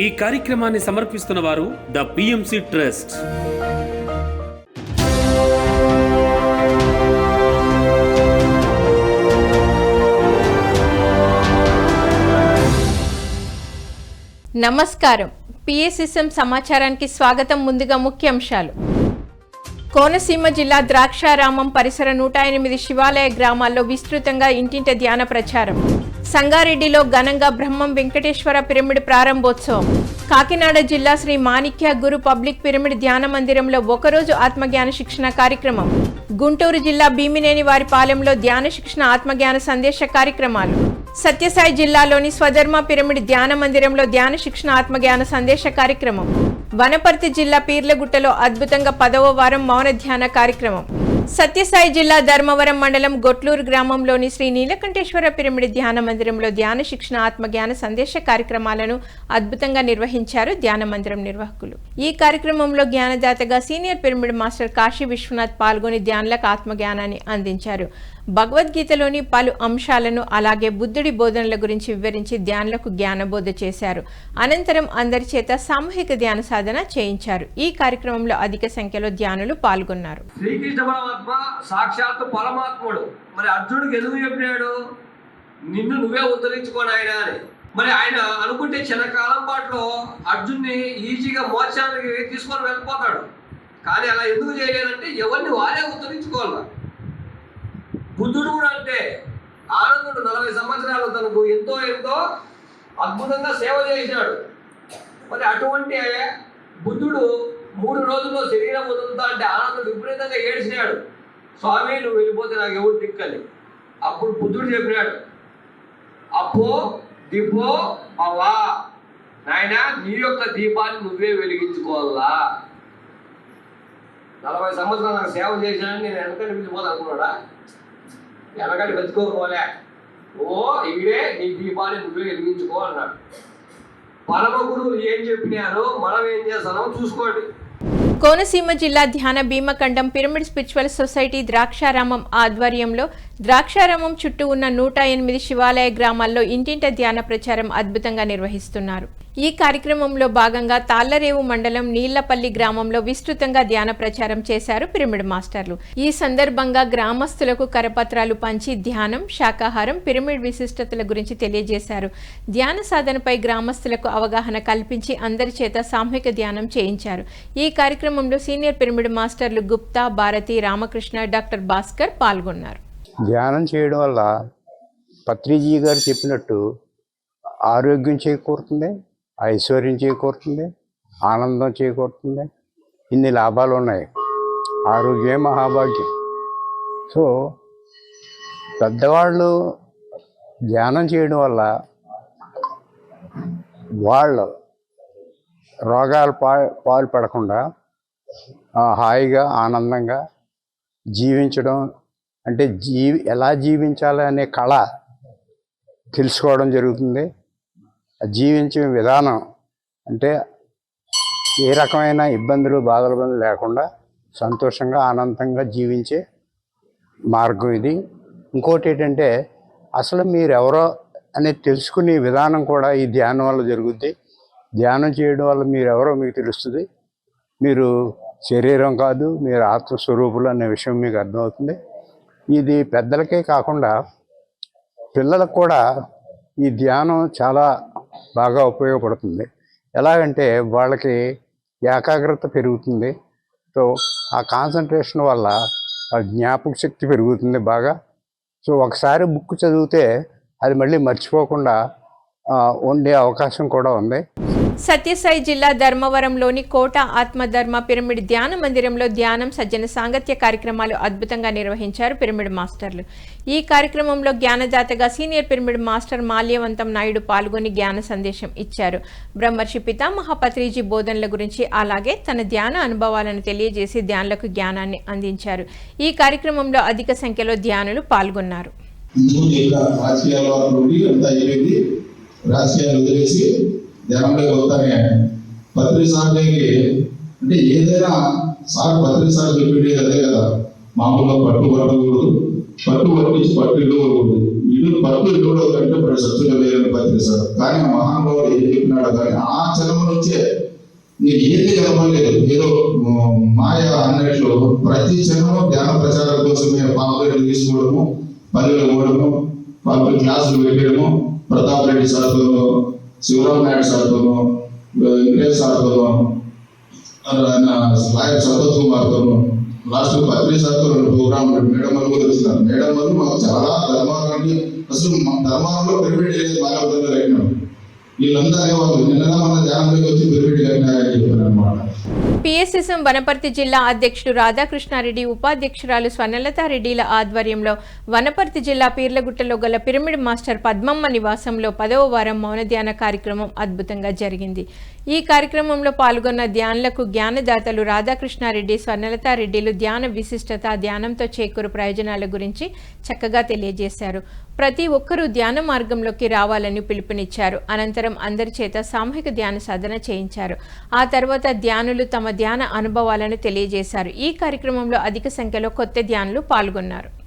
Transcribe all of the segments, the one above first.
ఈ కార్యక్రమాన్ని సమర్పిస్తున్న వారు ద పిఎంసి ట్రస్ట్. నమస్కారం. పిఎస్ఎస్ఎం సమాచారానికి స్వాగతం ముందుగా ముఖ్యాంశాలు. కోనసీమ జిల్లా ద్రాక్షారామం పరిసర నూట ఎనిమిది శివాలయ గ్రామాల్లో విస్తృతంగా ఇంటింట ధ్యాన ప్రచారం. సంగారెడ్డిలో ఘనంగా బ్రహ్మం వెంకటేశ్వర పిరమిడ్ ప్రారంభోత్సవం. కాకినాడ జిల్లా శ్రీ మాణిక్య గురు పబ్లిక్ పిరమిడ్ ధ్యాన మందిరంలో ఒకరోజు ఆత్మజ్ఞాన శిక్షణ కార్యక్రమం. గుంటూరు జిల్లా భీమినేని వారి పాలెంలో ధ్యాన శిక్షణ ఆత్మజ్ఞాన సందేశ కార్యక్రమాలు. సత్యసాయి జిల్లాలోని స్వధర్మ పిరమిడ్ ధ్యాన మందిరంలో ధ్యాన శిక్షణ ఆత్మజ్ఞాన సందేశ కార్యక్రమం. వనపర్తి జిల్లా పీర్లగుట్టలో అద్భుతంగా పదవ వారం మౌన ధ్యాన కార్యక్రమం. సత్యసాయి జిల్లా ధర్మవరం మండలం గొట్లూరు గ్రామంలోని శ్రీ నీలకంఠేశ్వర పిరమిడ్ ధ్యాన మందిరంలో ధ్యాన శిక్షణ ఆత్మజ్ఞాన సందేశ కార్యక్రమాలను అద్భుతంగా నిర్వహించారు ధ్యాన మందిరం నిర్వాహకులు. ఈ కార్యక్రమంలో జ్ఞానదాతగా senior pyramid master Kashi Vishwanath పాల్గొని ధ్యానులకు ఆత్మజ్ఞానాన్ని అందించారు. భగవద్గీతలోని పలు అంశాలను అలాగే బుద్ధుడి బోధనల గురించి వివరించి ధ్యానులకు జ్ఞానబోధ చేశారు. అనంతరం అందరి చేత సామూహిక ధ్యాన సాధన చేయించారు. ఈ కార్యక్రమంలో అధిక సంఖ్యలో ధ్యానులు పాల్గొన్నారు. శ్రీకృష్ణ పరమాత్మ సాక్షాత్ పరమాత్ముడు. మరి అర్జునుడికి ఎందుకు చెప్పినాడు? నిన్ను నువ్వే ఉద్ధరించుకోని ఆయన అని. మరి ఆయన అనుకుంటే చిన్నకాలం పాటలో అర్జున్ని ఈజీగా మోక్షానికి తీసుకొని వెళ్ళిపోతాడు. కానీ అలా ఎందుకు చేయలేదంటే ఎవరిని వారే ఉద్ధరించుకోవాలి. బుద్ధుడు కూడా అంటే ఆనందుడు నలభై సంవత్సరాలు తనకు ఎంతో ఎంతో అద్భుతంగా సేవ చేసినాడు మరి అటువంటి బుద్ధుడు మూడు రోజుల్లో శరీరం వదులుతా అంటే ఆనందుడు విపరీతంగా ఏడిచినాడు. స్వామి నువ్వు వెళ్ళిపోతే నాకు ఎవరు దిక్కని అప్పుడు బుద్ధుడు చెప్పినాడు అప్పో దిపో అవా నాయన నీ యొక్క దీపాన్ని నువ్వే వెలిగించుకోవాలా. నలభై సంవత్సరాలు నాకు సేవ చేశానని నేను వెనకని వెళ్ళిపోదు అనుకున్నాడా? వెనకని వెతుకోకపోలే ఓ ఇవిడే నీ దీపాన్ని నువ్వే వెలిగించుకో అన్నాడు. పరమ గురువులు ఏం చెప్పినారో మనం ఏం చేస్తామో చూసుకోండి. కోనసీమ జిల్లా Dhyana Bheemakandam pyramid spiritual society Draksharamam ఆధ్వర్యంలో ద్రాక్షారామం చుట్టూ ఉన్న నూట ఎనిమిది శివాలయ గ్రామాల్లో ఇంటింట ధ్యాన ప్రచారం అద్భుతంగా నిర్వహిస్తున్నారు. ఈ కార్యక్రమంలో భాగంగా తాళ్ళరేవు మండలం నీళ్ళపల్లి గ్రామంలో విస్తృతంగా ధ్యాన ప్రచారం చేశారు పిరమిడ్ మాస్టర్లు. ఈ సందర్భంగా గ్రామస్తులకు కరపత్రాలు పంచి ధ్యానం శాకాహారం పిరమిడ్ విశిష్టతల గురించి తెలియజేశారు. ధ్యాన సాధనపై గ్రామస్తులకు అవగాహన కల్పించి అందరి చేత సామూహిక ధ్యానం చేయించారు. ఈ కార్యక్రమంలో సీనియర్ పిరమిడ్ మాస్టర్లు గుప్తా భారతి రామకృష్ణ డాక్టర్ భాస్కర్ పాల్గొన్నారు. ధ్యానం చేయడం వల్ల పత్రిజీ గారు చెప్పినట్టు ఆరోగ్యం చేకూరుతుంది. ఐశ్వర్యం చేకూరుతుంది ఆనందం చేకూరుతుంది ఇన్ని లాభాలు ఉన్నాయి. ఆరోగ్యమే మహాభాగ్యం. సో పెద్దవాళ్ళు ధ్యానం చేయడం వల్ల వాళ్ళు రోగాలు పా పాలు పడకుండా హాయిగా ఆనందంగా జీవించడం అంటే జీవి ఎలా జీవించాలి అనే కళ తెలుసుకోవడం జరుగుతుంది. జీవించే విధానం అంటే ఏ రకమైన ఇబ్బందులు బాధలు లేకుండా సంతోషంగా ఆనందంగా జీవించే మార్గం ఇది. ఇంకోటి ఏంటంటే అసలు మీరు ఎవరో అనేది తెలుసుకునే విధానం కూడా ఈ ధ్యానం వల్ల జరుగుద్ది. ధ్యానం చేయడం వల్ల మీరు ఎవరో మీకు తెలుస్తుంది. మీరు శరీరం కాదు మీరు ఆత్మస్వరూపులు అనే విషయం మీకు అర్థమవుతుంది. ఇది పెద్దలకే కాకుండా పిల్లలకు కూడా ఈ ధ్యానం చాలా బాగా ఉపయోగపడుతుంది. ఎలాగంటే వాళ్ళకి ఏకాగ్రత పెరుగుతుంది. సో ఆ కాన్సన్ట్రేషన్ వల్ల ఆ జ్ఞాపక శక్తి పెరుగుతుంది బాగా. సో ఒకసారి బుక్ చదివితే అది మళ్ళీ మర్చిపోకుండా ఉండే అవకాశం కూడా ఉంది. సత్యసాయి జిల్లా ధర్మవరంలోని కోట ఆత్మధర్మ పిరమిడ్ ధ్యాన మందిరంలో ధ్యానం సజ్జన సాంగత్య కార్యక్రమాలు అద్భుతంగా నిర్వహించారు పిరమిడ్ మాస్టర్లు. ఈ కార్యక్రమంలో జ్ఞానదాతగా senior pyramid master Malyavantam Naidu పాల్గొని జ్ఞాన సందేశం ఇచ్చారు. బ్రహ్మర్షి పితామహ పత్రిజీ బోధనల గురించి అలాగే తన ధ్యాన అనుభవాలను తెలియజేసి ధ్యానులకు జ్ఞానాన్ని అందించారు. ఈ కార్యక్రమంలో అధిక సంఖ్యలో ధ్యానులు పాల్గొన్నారు. రాజకీయాల నుండి అంతా అయిపోయింది. రాజకీయాలు వదిలేసి ధ్యానంలోకి వస్తానే పత్రి సాగులోకి అంటే ఏదైనా సార్ పత్రి సార్ చెప్పేది అదే కదా. మామూలుగా పట్టు పట్టకూడదు. పట్టు పట్టించి పట్టు ఇవ్వకూడదు. ఇల్లు పట్టు ఇవ్వకూడదు కంటే ఇప్పుడు సత్తుగా లేదని పత్రిక సార్. కానీ మహానుభావుడు ఏం చెప్పినాడో కానీ ఆ చలమ నుంచే నీకు ఏది కలపలేదు ఏదో మాయ అన్నట్లు ప్రతి క్షణము ధ్యాన ప్రచారం కోసమే పాంప్లెట్లు తీసుకోవడము పల్లెలు పోవడము పాంప్లెట్ క్లాసులు పెట్టడము ప్రతాప్ రెడ్డి సార్తో శివరామ్ నాయుడు సార్తోనూ వెంకటేష్ సార్తోనూ లాయర్ సంతోష్ కుమార్తోనూ లాస్ట్ పత్రి సార్తో రెండు ప్రోగ్రామ్ మేడం వాళ్ళు తెలుస్తున్నారు మేడం వాళ్ళు మాకు చాలా ధర్మారానికి అసలు మా ధర్మారంలో పిరమిడ్ లేదు మానవతంలో అనేవాళ్ళు నిన్న మన ధ్యానంలోకి వచ్చి పిరమిడ్ కట్టినారని చెప్పారు అనమాట పిఎస్ఎస్ఎం వనపర్తి జిల్లా అధ్యక్షుడు రాధాకృష్ణారెడ్డి ఉపాధ్యక్షురాలు స్వర్ణలతారెడ్డిల ఆధ్వర్యంలో వనపర్తి జిల్లా పీర్లగుట్టలో గల పిరమిడ్ మాస్టర్ పద్మమ్మ నివాసంలో పదవ వారం మౌన ధ్యాన కార్యక్రమం అద్భుతంగా జరిగింది. ఈ కార్యక్రమంలో పాల్గొన్న ధ్యానులకు జ్ఞానదాతలు రాధాకృష్ణారెడ్డి స్వర్ణలతారెడ్డిలు ధ్యాన విశిష్టత ధ్యానంతో చేకూరు ప్రయోజనాల గురించి చక్కగా తెలియజేశారు. ప్రతి ఒక్కరూ ధ్యాన మార్గంలోకి రావాలని పిలుపునిచ్చారు. అనంతరం అందరి చేత సామూహిక ధ్యాన సాధన చేయించారు. ఆ తర్వాత ధ్యానులు తమ ధ్యాన అనుభవాలను తెలియజేశారు. ఈ కార్యక్రమంలో అధిక సంఖ్యలో కొత్త ధ్యానులు పాల్గొన్నారు.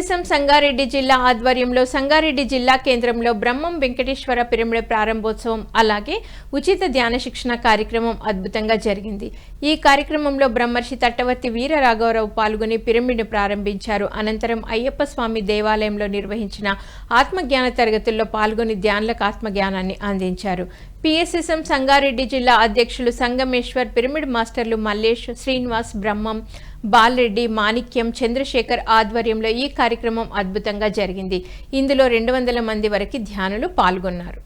పిఎస్ఎస్ఎం సంగారెడ్డి జిల్లా ఆధ్వర్యంలో సంగారెడ్డి జిల్లా కేంద్రంలో బ్రహ్మం వెంకటేశ్వర పిరమిడ ప్రారంభోత్సవం అలాగే ఉచిత ధ్యాన శిక్షణ కార్యక్రమం అద్భుతంగా జరిగింది. ఈ కార్యక్రమంలో బ్రహ్మర్షి తట్టవర్తి వీర రాఘవరావు పాల్గొని పిరమిడ్ను ప్రారంభించారు. అనంతరం అయ్యప్ప స్వామి దేవాలయంలో నిర్వహించిన ఆత్మజ్ఞాన తరగతుల్లో పాల్గొని ధ్యానులకు ఆత్మజ్ఞానాన్ని అందించారు. పిఎస్ఎస్ఎం సంగారెడ్డి జిల్లా అధ్యక్షులు సంగమేశ్వర్ పిరమిడ్ మాస్టర్లు మల్లేష్ శ్రీనివాస్ బ్రహ్మం బాలరెడ్డి మాణిక్యం చంద్రశేఖర్ ఆధ్వర్యంలో ఈ కార్యక్రమం అద్భుతంగా జరిగింది. ఇందులో రెండు వందల మంది వరకు ధ్యానులు పాల్గొన్నారు.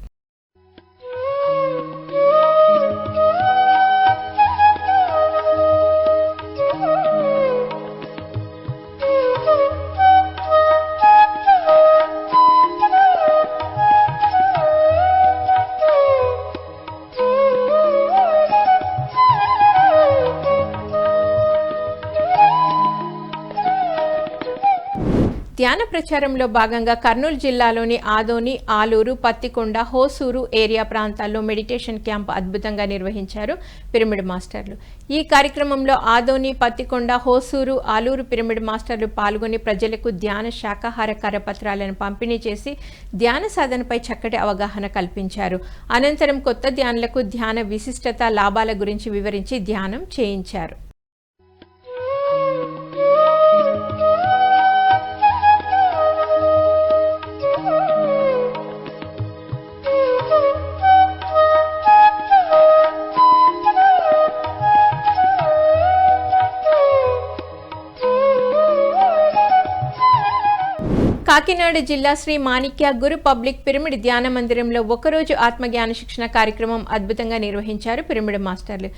ధ్యాన ప్రచారంలో భాగంగా కర్నూలు జిల్లాలోని ఆదోని ఆలూరు పత్తికొండ హోసూరు ఏరియా ప్రాంతాల్లో మెడిటేషన్ క్యాంప్ అద్భుతంగా నిర్వహించారు పిరమిడ్ మాస్టర్లు. ఈ కార్యక్రమంలో ఆదోని పత్తికొండ హోసూరు ఆలూరు పిరమిడ్ మాస్టర్లు పాల్గొని ప్రజలకు ధ్యాన శాకాహార కరపత్రాలను పంపిణీ చేసి ధ్యాన సాధనపై చక్కటి అవగాహన కల్పించారు. అనంతరం కొత్త ధ్యానులకు ధ్యాన విశిష్టత లాభాల గురించి వివరించి ధ్యానం చేయించారు. కాకినాడ జిల్లా శ్రీ మాణిక్య గురు పబ్లిక్ పిరమిడ్ ధ్యాన మందిరంలో ఒకరోజు ఆత్మజ్ఞాన శిక్షణ కార్యక్రమం అద్భుతంగా నిర్వహించారు పిరమిడ్ మాస్టర్లు.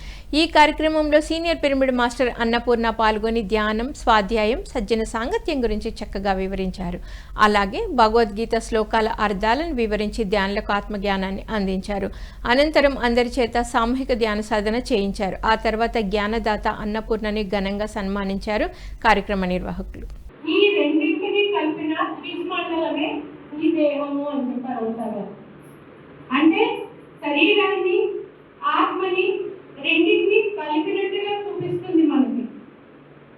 ఈ కార్యక్రమంలో సీనియర్ పిరమిడ్ మాస్టర్ అన్నపూర్ణ పాల్గొని ధ్యానం స్వాధ్యాయం సజ్జన సాంగత్యం గురించి చక్కగా వివరించారు. అలాగే భగవద్గీత శ్లోకాల అర్థాలను వివరించి ధ్యానులకు ఆత్మజ్ఞానాన్ని అందించారు. అనంతరం అందరి చేత సామూహిక ధ్యాన సాధన చేయించారు. ఆ తర్వాత జ్ఞానదాత అన్నపూర్ణని ఘనంగా సన్మానించారు కార్యక్రమ నిర్వాహకులు. ఈ రెండు మండలమే ఈ దేహము అని చెప్పారు అవుతారు అంటే శరీరాన్ని ఆత్మని రెండింటిని కలిపినట్టుగా చూపిస్తుంది మనకి.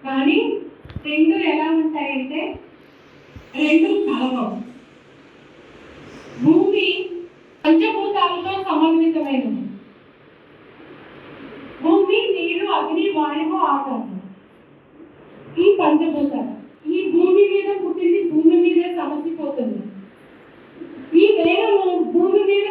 కానీ రెండు ఎలా ఉంటాయంటే రెండు కలవం. భూమి పంచభూతాలతో సమన్వితమైనది భూమి నీరు అగ్ని వాయువు ఆకాశం ఈ పంచభూతాలు ఈ భూమి మీద పుట్టింది భూమి మీదే సమసిపోతుంది ఈ దేహము భూమి మీద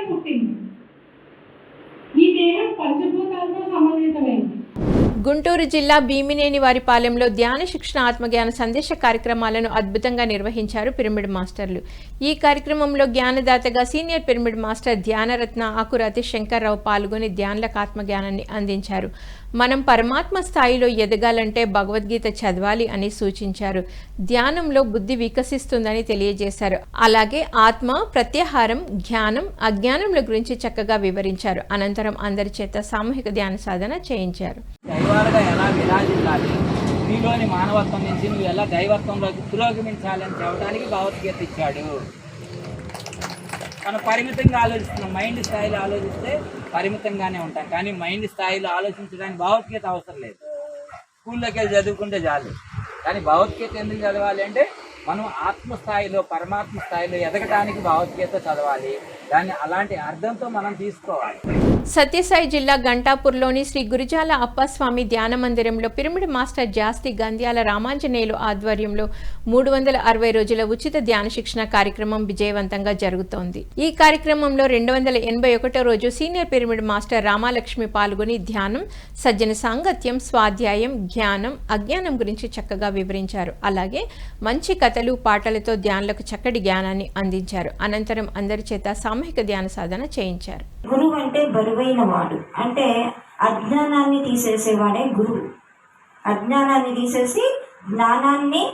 గుంటూరు జిల్లా భీమినేని వారిపాలెంలో ధ్యాన శిక్షణ ఆత్మజ్ఞాన సందేశ కార్యక్రమాలను అద్భుతంగా నిర్వహించారు పిరమిడ్ మాస్టర్లు. ఈ కార్యక్రమంలో జ్ఞానదాతగా senior pyramid master Dhyanaratna Akurathi Shankar Rao పాల్గొని ధ్యానులకు ఆత్మజ్ఞానాన్ని అందించారు. మనం పరమాత్మ స్థాయిలో ఎదగాలంటే భగవద్గీత చదవాలి అని సూచించారు. ధ్యానంలో బుద్ధి వికసిస్తుందని తెలియజేశారు. అలాగే ఆత్మ ప్రత్యాహారం జ్ఞానం అజ్ఞానంల గురించి చక్కగా వివరించారు. అనంతరం అందరి చేత సామూహిక ధ్యాన సాధన చేయించారు. నీలోని మానవత్వం నుంచి నువ్వు ఎలా దైవత్వంలోకి పురోగమించాలని చెప్పడానికి భగవద్గీత ఇచ్చాడు. మనం పరిమితంగా ఆలోచిస్తున్నాం మైండ్ స్థాయిలో ఆలోచిస్తే పరిమితంగానే ఉంటాం. కానీ మైండ్ స్థాయిలో ఆలోచించడానికి భగవద్గీత అవసరం లేదు. స్కూల్లోకి వెళ్ళి చదువుకుంటే చాలు. కానీ భగవద్గీత ఎందుకు చదవాలి అంటే మనం ఆత్మస్థాయిలో పరమాత్మ స్థాయిలో ఎదగటానికి భగవద్గీత చదవాలి. దాన్ని అలాంటి అర్థంతో మనం తీసుకోవాలి. సత్యసాయి జిల్లా గంటాపూర్లోని శ్రీ గురుజాల అప్పస్వామి ధ్యాన మందిరంలో పిరమిడ్ మాస్టర్ జాస్తి గంధ్యాల రామాంజనేయులు ఆధ్వర్యంలో మూడు వందల అరవై రోజుల ఉచిత ధ్యాన శిక్షణ కార్యక్రమం విజయవంతంగా జరుగుతోంది. ఈ కార్యక్రమంలో రెండు వందల ఎనభై ఒకటో రోజు సీనియర్ పిరమిడ్ మాస్టర్ రామాలక్ష్మి పాల్గొని ధ్యానం సజ్జన సాంగత్యం స్వాధ్యాయం జ్ఞానం అజ్ఞానం గురించి చక్కగా వివరించారు. అలాగే మంచి కథలు పాటలతో ధ్యానులకు చక్కటి జ్ఞానాన్ని అందించారు. అనంతరం అందరి చేత సామూహిక ధ్యాన సాధన చేయించారు. గురువు అంటే బరువైన వాడు. అంటే అజ్ఞానాన్ని తీసేసేవాడే గురువు. అజ్ఞానాన్ని తీసేసి జ్ఞానాన్ని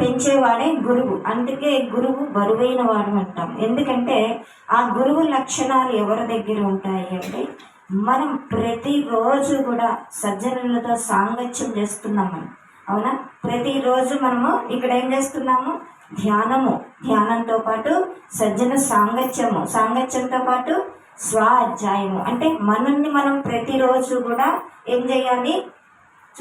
పెంచేవాడే గురువు. అందుకే గురువు బరువైన వాడు అంటాం. ఎందుకంటే ఆ గురువు లక్షణాలు ఎవరి దగ్గర ఉంటాయి అంటే మనం ప్రతిరోజు కూడా సజ్జనులతో సాంగత్యం చేస్తున్నాం మనం. అవునా? ప్రతిరోజు మనము ఇక్కడ ఏం చేస్తున్నాము? ధ్యానము ధ్యానంతో పాటు సజ్జన సాంగత్యము సాంగత్యంతో పాటు స్వాధ్యాయము. అంటే మనల్ని మనం ప్రతిరోజు కూడా ఏం చేయాలి?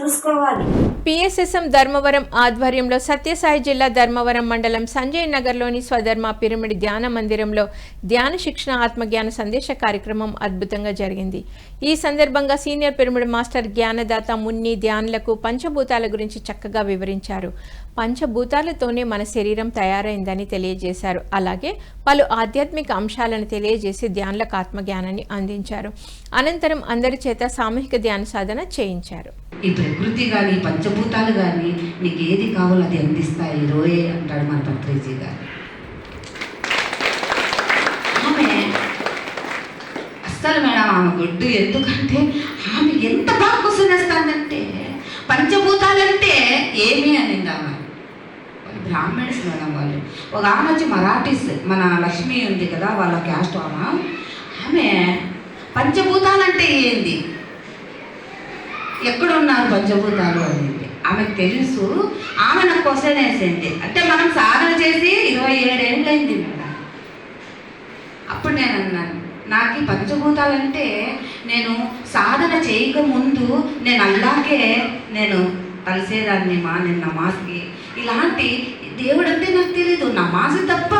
చూసుకోవాలి. పిఎస్ఎస్ఎం ధర్మవరం ఆధ్వర్యంలో సత్యసాయి జిల్లా ధర్మవరం మండలం సంజయ్ నగర్లోని స్వధర్మ పిరమిడ్ ధ్యాన మందిరంలో ధ్యాన శిక్షణ ఆత్మజ్ఞాన సందేశ కార్యక్రమం అద్భుతంగా జరిగింది. ఈ సందర్భంగా సీనియర్ పిరమిడ్ మాస్టర్ జ్ఞానదాత మున్ని ధ్యానులకు పంచభూతాల గురించి చక్కగా వివరించారు. పంచభూతాలతోనే మన శరీరం తయారైందని తెలియజేశారు. అలాగే పలు ఆధ్యాత్మిక అంశాలను తెలియజేసి ధ్యానులకు ఆత్మజ్ఞానాన్ని అందించారు. అనంతరం అందరి చేత సామూహిక ధ్యాన సాధన చేయించారు. ఈ ప్రకృతి కానీ పంచభూతాలు కానీ నీకు ఏది కావాలో అది అందిస్తాయి రోయే అంటాడు మన పత్రిజీ గారు. ఆమె అస్సలు మేడం ఆమె గొడ్డు ఎందుకంటే ఆమె ఎంత బాగా కుసనేస్తానంటే పంచభూతాలంటే ఏమి అనింది ఆమె. బ్రాహ్మణ్స్ మేడం వాళ్ళు. ఒక ఆమె వచ్చి మరాఠీస్ మన లక్ష్మి ఉంది కదా వాళ్ళ క్యాస్ట్ ఆమె. ఆమె పంచభూతాలంటే ఏంది? ఎక్కడున్నారు పంచభూతాలు అని ఆమెకు తెలుసు ఆమె నాకు క్వశ్చన్ వేసింది. అంటే మనం సాధన చేసి ఇరవై ఏడేళ్ళైంది మేడం. అప్పుడు నేను అన్నాను నాకు ఈ పంచభూతాలంటే నేను సాధన చేయకముందు నేను అల్లాకే నేను కలిసేదాన్ని మా నిన్న మాస్కి. ఇలాంటి దేవుడు అంటే నాకు తెలియదు నమాజ్ తప్ప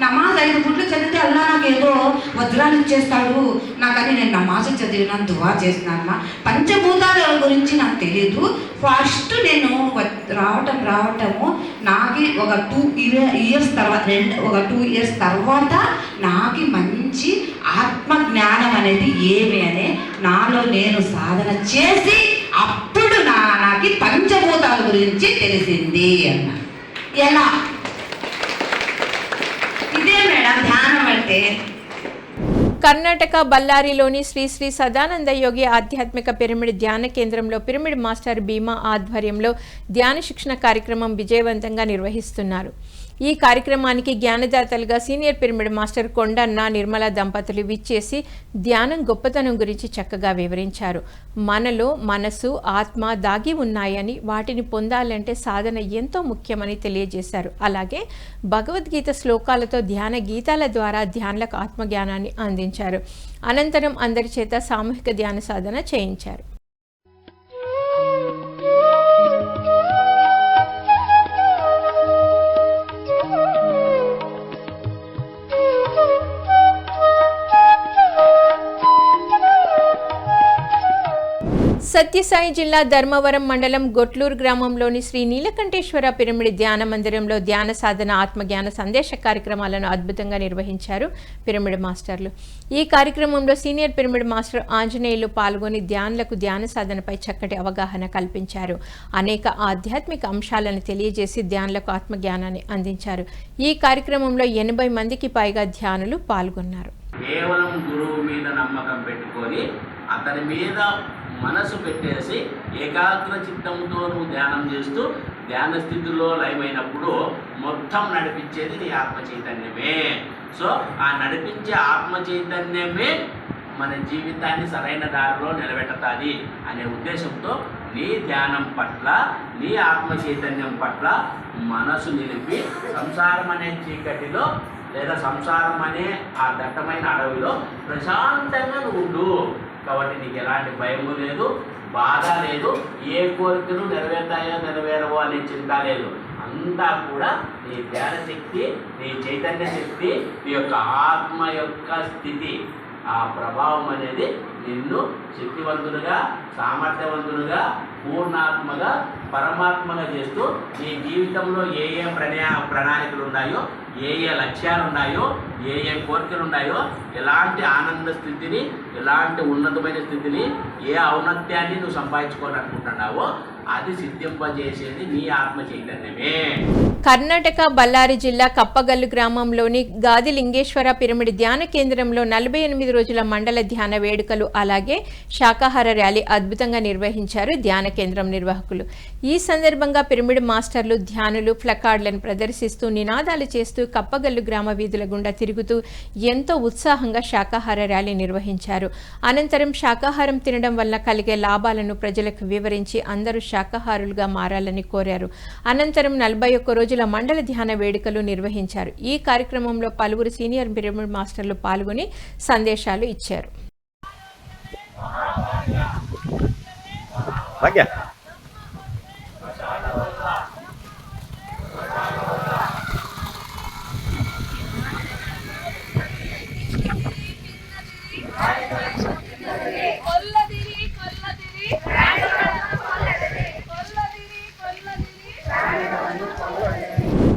నమాజ్ ఐదు గుడ్లు చదివితే అల్లా నాకు ఏదో వజ్రాలు ఇచ్చేస్తాడు. నాకని నేను నమాజ్ చదివినాను దువా చేసినాను పంచభూతాల గురించి నాకు తెలియదు ఫస్ట్ నేను వ- రావటం రావటము నాకి ఒక టూ ఇయర్స్ తర్వాత రెండు ఒక టూ ఇయర్స్ తర్వాత నాకు మంచి ఆత్మ జ్ఞానం అనేది ఏమి అనే నాలో నేను సాధన చేసి అప్పుడు నా నాకు పంచభూతాల గురించి తెలిసింది అన్న. ఎలా ఇదే మేడం ధ్యానం అంటే కర్ణాటక బళ్ళారిలోని శ్రీ శ్రీ సదానంద యోగి ఆధ్యాత్మిక పిరమిడ్ ధ్యాన కేంద్రంలో పిరమిడ్ మాస్టర్ భీమా ఆధ్వర్యంలో ధ్యాన శిక్షణ కార్యక్రమం విజయవంతంగా నిర్వహిస్తున్నారు. ఈ కార్యక్రమానికి జ్ఞానదాతలుగా senior pyramid master Kondanna Nirmala దంపతులు విచ్చేసి ధ్యానం గొప్పతనం గురించి చక్కగా వివరించారు. మనలో మనసు ఆత్మ దాగి ఉన్నాయని వాటిని పొందాలంటే సాధన ఎంతో ముఖ్యమని తెలియజేశారు. అలాగే భగవద్గీత శ్లోకాలతో ధ్యాన గీతాల ద్వారా ధ్యానులకు ఆత్మజ్ఞానాన్ని అందించారు. అనంతరం అందరి చేత సామూహిక ధ్యాన సాధన చేయించారు. సత్యసాయి జిల్లా ధర్మవరం మండలం గొట్లూరు గ్రామంలోని శ్రీ నీలకంఠేశ్వర పిరమిడ్ ధ్యాన మందిరంలో ధ్యాన సాధన ఆత్మజ్ఞాన సందేశ కార్యక్రమాలను అద్భుతంగా నిర్వహించారు పిరమిడ్ మాస్టర్లు. ఈ కార్యక్రమంలో సీనియర్ పిరమిడ్ మాస్టర్ ఆంజనేయులు పాల్గొని ధ్యానులకు ధ్యాన సాధనపై చక్కటి అవగాహన కల్పించారు. అనేక ఆధ్యాత్మిక అంశాలను తెలియజేసి ధ్యానులకు ఆత్మజ్ఞానాన్ని అందించారు. ఈ కార్యక్రమంలో ఎనభై మందికి పైగా ధ్యానులు పాల్గొన్నారు. కేవలం గురువు మీద నమ్మకం పెట్టుకొని అతని మీద మనసు పెట్టేసి ఏకాగ్ర చిత్తంతో నువ్వు ధ్యానం చేస్తూ ధ్యాన స్థితిలో లయమైనప్పుడు మొత్తం నడిపించేది నీ ఆత్మ చైతన్యమే. సో ఆ నడిపించే ఆత్మ చైతన్యమే మన జీవితాన్ని సరైన దారిలో నిలబెట్టతాది అనే ఉద్దేశంతో నీ ధ్యానం పట్ల నీ ఆత్మ చైతన్యం పట్ల మనసు నిలిపి సంసారం అనే చీకటిలో లేదా సంసారం అనే ఆ దట్టమైన అడవిలో ప్రశాంతంగా నువ్వు ఉండు. కాబట్టి నీకు ఎలాంటి భయము లేదు బాధ లేదు ఏ కోరికలు నెరవేరుతాయో నెరవేరవో అనే చింత లేదు. అంతా కూడా నీ ధ్యాన శక్తి నీ చైతన్య శక్తి నీ యొక్క ఆత్మ యొక్క స్థితి. ఆ ప్రభావం అనేది నిన్ను శక్తివంతులుగా సామర్థ్యవంతులుగా పూర్ణాత్మగా పరమాత్మగా చేస్తూ నీ జీవితంలో ఏ ఏ ప్రణా ప్రణాళికలు ఉన్నాయో ఏ ఏ లక్ష్యాలు ఉన్నాయో ఏ ఏ కోరికలు ఉన్నాయో ఎలాంటి ఆనంద స్థితిని ఎలాంటి ఉన్నతమైన స్థితిని ఏ ఔన్నత్యాన్ని నువ్వు సంపాదించుకోవాలనుకుంటున్నావో అది సిద్ధింపజేసేది నీ ఆత్మ చైతన్యమే. కర్ణాటక బళ్ళారి జిల్లా కప్పగల్లు గ్రామంలోని గాది లింగేశ్వర పిరమిడ్ ధ్యాన కేంద్రంలో నలభై ఎనిమిది రోజుల మండల ధ్యాన వేడుకలు అలాగే శాకాహార ర్యాలీ అద్భుతంగా నిర్వహించారు ధ్యాన కేంద్రం నిర్వాహకులు. ఈ సందర్భంగా పిరమిడ్ మాస్టర్లు ధ్యానులు ఫ్లకార్డులను ప్రదర్శిస్తూ నినాదాలు చేస్తూ కప్పగల్లు గ్రామ వీధుల గుండా తిరుగుతూ ఎంతో ఉత్సాహంగా శాకాహార ర్యాలీ నిర్వహించారు. అనంతరం శాకాహారం తినడం వల్ల కలిగే లాభాలను ప్రజలకు వివరించి అందరూ శాకాహారులుగా మారాలని కోరారు. అనంతరం నలభై ఒక్క రోజుల మండల ధ్యాన వేడుకలు నిర్వహించారు. ఈ కార్యక్రమంలో పలువురు సీనియర్ పిరమిడ్ మాస్టర్లు పాల్గొని సందేశాలు ఇచ్చారు.